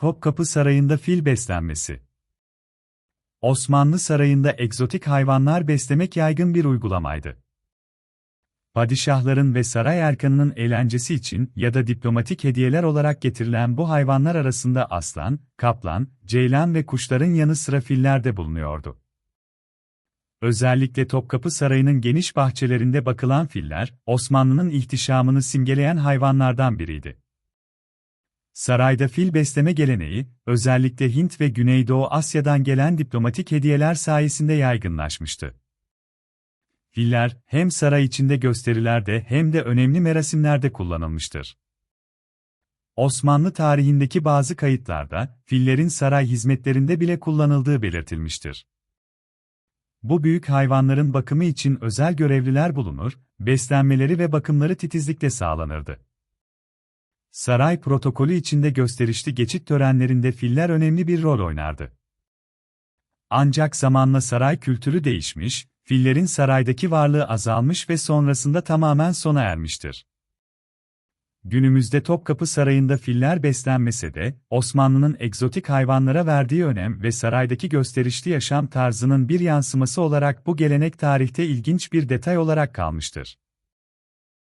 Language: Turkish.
Topkapı Sarayı'nda fil beslenmesi. Osmanlı sarayında egzotik hayvanlar beslemek yaygın bir uygulamaydı. Padişahların ve saray erkanının eğlencesi için ya da diplomatik hediyeler olarak getirilen bu hayvanlar arasında aslan, kaplan, ceylan ve kuşların yanı sıra filler de bulunuyordu. Özellikle Topkapı Sarayı'nın geniş bahçelerinde bakılan filler, Osmanlı'nın ihtişamını simgeleyen hayvanlardan biriydi. Sarayda fil besleme geleneği, özellikle Hint ve Güneydoğu Asya'dan gelen diplomatik hediyeler sayesinde yaygınlaşmıştı. Filler, hem saray içinde gösterilerde hem de önemli merasimlerde kullanılmıştır. Osmanlı tarihindeki bazı kayıtlarda, fillerin saray hizmetlerinde bile kullanıldığı belirtilmiştir. Bu büyük hayvanların bakımı için özel görevliler bulunur, beslenmeleri ve bakımları titizlikle sağlanırdı. Saray protokolü içinde gösterişli geçit törenlerinde filler önemli bir rol oynardı. Ancak zamanla saray kültürü değişmiş, fillerin saraydaki varlığı azalmış ve sonrasında tamamen sona ermiştir. Günümüzde Topkapı Sarayı'nda filler beslenmese de, Osmanlı'nın egzotik hayvanlara verdiği önem ve saraydaki gösterişli yaşam tarzının bir yansıması olarak bu gelenek tarihte ilginç bir detay olarak kalmıştır.